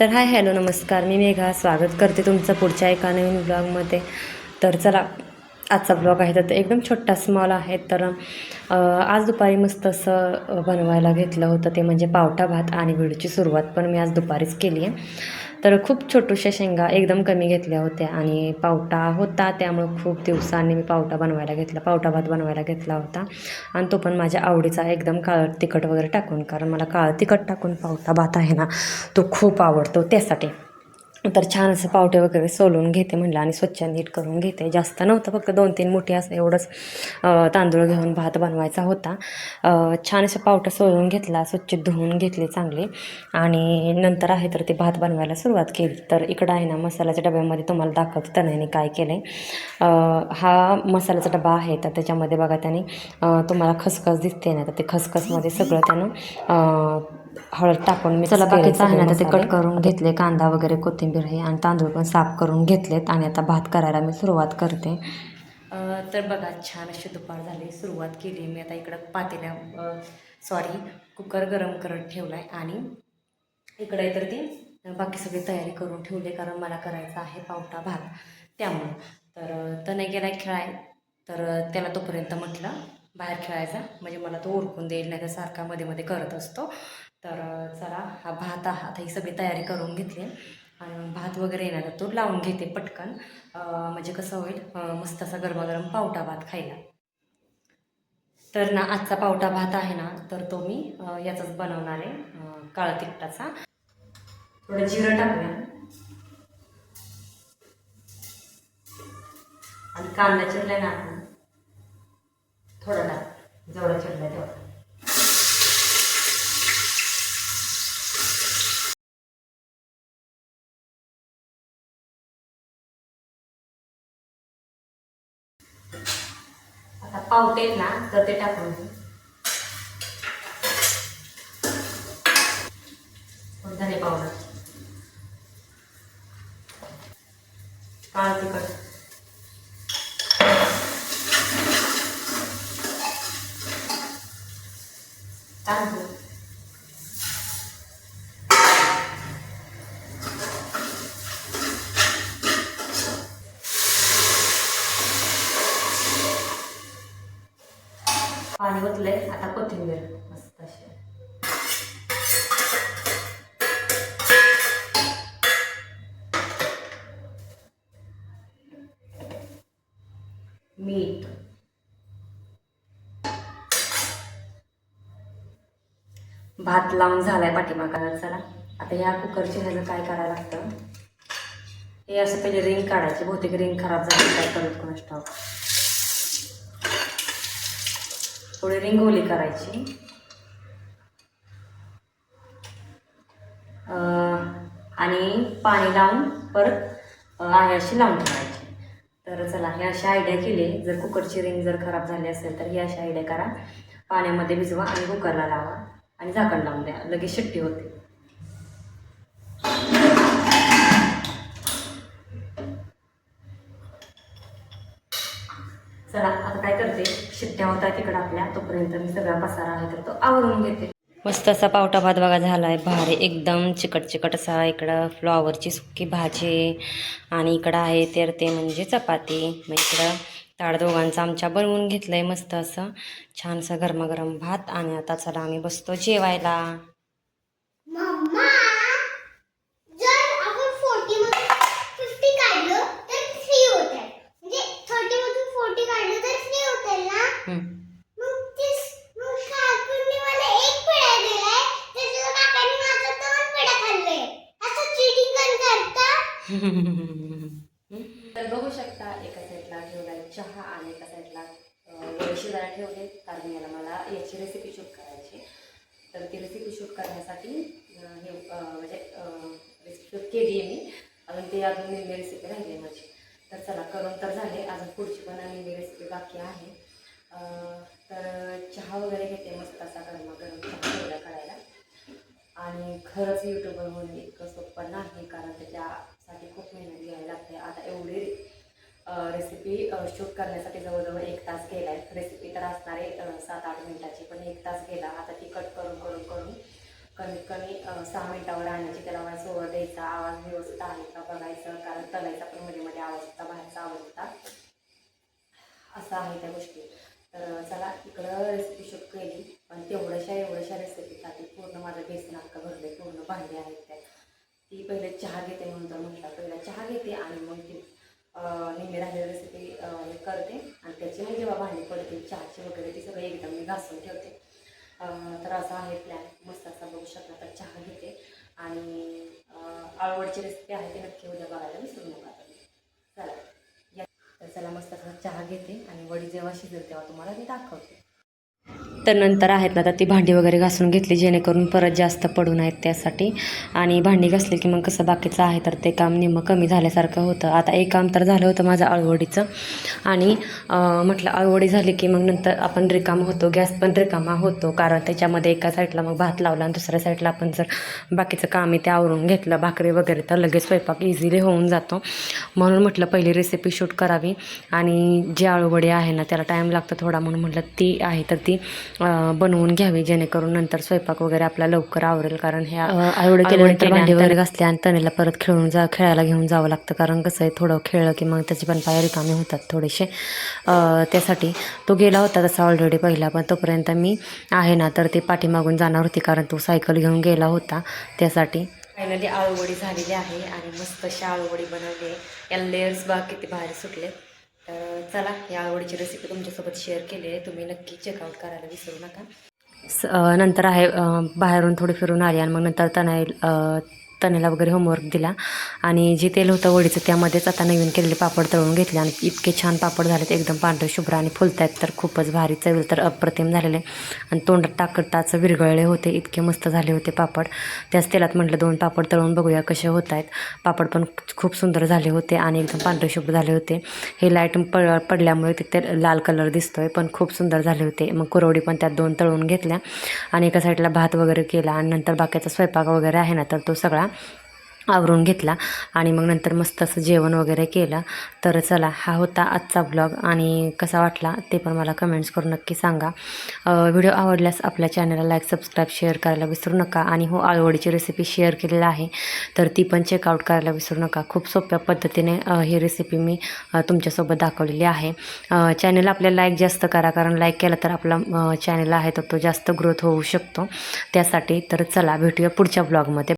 तर hi hello नमस्कार. मी मेघा. स्वागत करते तुमचं पुढच्या एका नवीन ब्लॉगमध्ये. तर चला आजचा ब्लॉग आहे तर एकदम छोटा स्मॉल आहे. तर आज दुपारी मस्त असं बनवायला घेतलं होतं ते म्हणजे पावटा भात आणि व्हिडिओची सुरुवात पण मी आज दुपारीच केली आहे. तर खूप छोटूशा शेंगा एकदम कमी घेतल्या होत्या आणि पावटा होता त्यामुळं खूप दिवसांनी मी पावटा बनवायला घेतला पावटा भात बनवायला घेतला होता. आणि तो पण माझ्या आवडीचा एकदम काळं तिखट वगैरे टाकून कारण मला काळं तिखट टाकून पावटा भात आहे ना तो खूप आवडतो त्यासाठी. तर छान असं पावटे वगैरे सोलून घेते म्हणलं आणि स्वच्छ नीट करून घेते. जास्त नव्हतं फक्त दोन तीन मोठी असं एवढंच तांदूळ घेऊन भात बनवायचा होता. छान असं पावटं सोलून घेतला स्वच्छ धुवून घेतले चांगले. आणि नंतर आहे तर ते भात बनवायला सुरुवात केली. तर इकडं आहे ना मसाल्याच्या डब्यामध्ये तुम्हाला दाखवते तनयने काय केलं आहे हा मसाल्याचा डबा आहे तर त्याच्यामध्ये बघा त्याने तुम्हाला खसखस दिसते ना तर ते खसखसमध्ये सगळं त्यानं हळद टाकून मी चला बाकीचं आहे ना तर ते कट करून घेतले कांदा वगैरे कोथिंबीर आहे आणि तांदूळ पण साफ करून घेतलेत आणि आता भात करायला मी सुरुवात करते. तर बघा छान अशी दुपार झाली सुरुवात केली. मी आता इकडं पातेल्या सॉरी कुकर गरम करत ठेवला आहे आणि इकडे तर ती बाकी सगळी तयारी करून ठेवली कारण मला करायचा आहे पावटा भात त्यामुळं. तर नाही गेला खेळाय तर त्याला तोपर्यंत म्हटलं बाहेर खेळायचा. म्हणजे मला तो ओळखून देईल नाही तर सारखा मध्ये मध्ये करत असतो. तर चला हा भात आता ही सगळी तयारी करून घेतली. आणि भात वगैरे येणार तो लावून घेते पटकन. म्हणजे कसं होईल मस्त असा गरमागरम पावटा भात खायला. तर ना आजचा पावटा भात आहे ना तर तो मी याचाच बनवणार आहे काळा थोडं जिरं टाकूया. आणि कांदा चिरलाय ना आपण. थोडं टाक जेवढा चिरलाय आता पावटे ना तर ते टाकून धने पावडर? काळ तिखट. तांदूळ पाणी ओतलंय आता कोथिंबीर मस्त अशी. मीठ. भात लावून झालाय पाठीमागाला चला आता ह्या कुकरची ह्याचं काय करायला लागतं? हे असं पहिले रिंग काढायची. बहुतेक रिंग खराब झाली काय करत कोण स्टॉक थोडी रिंगोली करायची. आणि पाणी लावून परत आहे अशी लावून ठेवायची. तर चला हे अशी आयडिया केली. जर कुकरची रिंग जर खराब झाली असेल तर ही अशी आयडिया करा. पाण्यामध्ये भिजवा आणि कुकरला लावा. आणि झाकण लावून द्या. लगेच शिट्टी होते. चला आता काय करते? शिट्ट्या होता तिकडं आपल्या. तोपर्यंत मी सगळा पसारा आहे तर तो आवरून घेते. मस्त असा पावटा भात बघा झाला आहे भारी एकदम चिकट चिकट असा इकडं फ्लॉवरची सुकी भाजी आणि इकडं आहे तर ते म्हणजे चपाती. मग इकडं ताड दोघांचं आमच्या बनवून घेतलं आहे मस्त असं. छानसं गरमागरम भात आणि आता चला आम्ही बसतो जेवायला. बघू शकता एका साईडला ठेवला चहा आणि एका साईडला वळशी जरा ठेवले कारण याला मला याची रेसिपी शूट करायची तर ती रेसिपी शूट करण्यासाठी हे म्हणजे रेसिपी शूट केली आहे मी. अजून ती अजून निम्मी रेसिपी राहिली माझी. तर चला करून तर झाले. अजून पुढची पण निम्मी रेसिपी बाकी आहे. तर चहा वगैरे घेते मस्त असा गरमागरम चहा ठेवला करायला. आणि खरंच यूट्यूबर होणे इतकं सोपं नाही कारण त्याच्या साठी खूप मेहनत घ्यायला लागते. आता एवढी रेसिपी शूट करण्यासाठी जवळजवळ एक तास गेला आहे रेसिपी तर असणार आहे सात आठ मिनिटाची पण एक तास गेला. आता ती कट करून करून करून कमीत कमी सहा मिनिटावर आणण्याची त्याला मला सोळा द्यायचा आवाज व्यवस्थित आहे का बघायचं कारण तलायचा पण मध्ये मध्ये आवाज होता बाहेरचा आवाज होता. असं आहे त्या गोष्टी. तर चला इकडं रेसिपी शूट केली पण तेवढ्याशा एवढ्याशा रेसिपीसाठी पूर्ण माझं बेसन हक्क भरले पूर्ण भांडी आहेत त्या. ती पहिले चहा घेते म्हणून तर म्हटलं पहिला चहा घेते आणि मग ती अं, नेहमी राहिलेली रेसिपी हे करते. आणि त्याची मग जेव्हा भांडी पडते चहाची वगैरे ती सगळं एकदम मी घासून ठेवते. तर असा आहे प्लॅन मस्त असा बघू शकता तर चहा घेते. आणि अं, आळवडची रेसिपी आहे ती नक्की उद्या बघायला विसरू नका चला. या. तर चला मस्त असा चहा घेते आणि वडी जेव्हा शिजेल तेव्हा तुम्हाला ती दाखवते. तर नंतर आहेत ना आता ती भांडी वगैरे घासून घेतली जेणेकरून परत जास्त पडू नयेत त्यासाठी. आणि भांडी घासली की मग कसं बाकीचं आहे तर ते काम निम्मं कमी झाल्यासारखं होतं. आता एक काम तर झालं होतं माझं अळवडीचं आणि म्हटलं अळवडी झाली की मग नंतर आपण रिकाम होतो गॅस पण रिकामा होतो. कारण त्याच्यामध्ये एका साईडला मग भात लावला आणि दुसऱ्या साईडला आपण जर बाकीचं काम आहे ते आवरून घेतलं भाकरी वगैरे तर लगेच स्वयंपाक इझिली होऊन जातो. म्हणून म्हटलं पहिली रेसिपी शूट करावी. आणि जी आळूवडी आहे ना त्याला टाईम लागतो थोडा म्हणून म्हटलं ती आहे तर ती बनवून घ्यावी जेणेकरून नंतर स्वयंपाक वगैरे आपला लवकर आवरेल. कारण ह्या आळूवडी केल्यानंतर भांडी वगैरे घासली आणि तनेला परत खेळून जा खेळायला घेऊन जावं लागतं. कारण कसं आहे थोडं खेळलं की मग त्याची पण पाय रिकामे होतात थोडेसे. त्यासाठी तो गेला होता तसा ऑलरेडी पहिला पण तोपर्यंत मी आहे ना तर ते पाठीमागून जाणार होती कारण तो सायकल घेऊन गेला होता त्यासाठी. फायनली आळूवडी झालेली आहे आणि मस्त अशी आळूवडी बनवली आहे. याला लेयर्स बघा किती भारी सुटले चला या आवडीची रेसिपी तुमच्यासोबत शेअर केली आहे. तुम्ही नक्की चेकआउट करायला विसरू नका. स नंतर आहे बाहेरून थोडी फिरून आली आणि मग नंतर तणाई तनेला वगैरे होमवर्क दिला. आणि जे तेल होतं वडीचं त्यामध्येच आता नवीन केलेले पापड तळून घेतले. आणि इतके छान पापड झालेत एकदम पांढरे शुभ्र आणि फुलत आहेत तर खूपच भारी चवील तर अप्रतिम झालेले. आणि तोंडात टाकटाचं विरघळले होते इतके मस्त झाले होते पापड. त्याच तेलात म्हटलं दोन पापड तळून बघूया कसे होत आहेत पापड पण खूप सुंदर झाले होते आणि एकदम पांढरे शुभ्र झाले होते. हे लाइट पड पडल्यामुळे तिथे लाल कलर दिसतोय पण खूप सुंदर झाले होते. मग कुरवडी पण त्यात दोन तळून घेतल्या आणि एका साईडला भात वगैरे केला. आणि नंतर बाकीचा स्वयंपाक वगैरे आहे ना तर तो सगळा आवरून घेतला. आणि मग नंतर मस्त असं जेवण वगैरे केलं. तर चला हा होता आजचा ब्लॉग आणि कसा वाटला ते पण मला कमेंट्स करून नक्की सांगा. व्हिडिओ आवडल्यास आपल्या चॅनलला लाईक सबस्क्राईब शेअर करायला विसरू नका. आणि हो आळवडीची रेसिपी शेअर केलेली आहे तर ती पण चेकआउट करायला विसरू नका. खूप सोप्या पद्धतीने ही रेसिपी मी तुमच्यासोबत दाखवलेली आहे. चॅनल आपल्याला लाईक जास्त करा कारण लाईक केलं तर आपला चॅनल आहे तर तो जास्त ग्रोथ होऊ शकतो. त्यासाठी तर चला भेटूया पुढच्या ब्लॉगमध्ये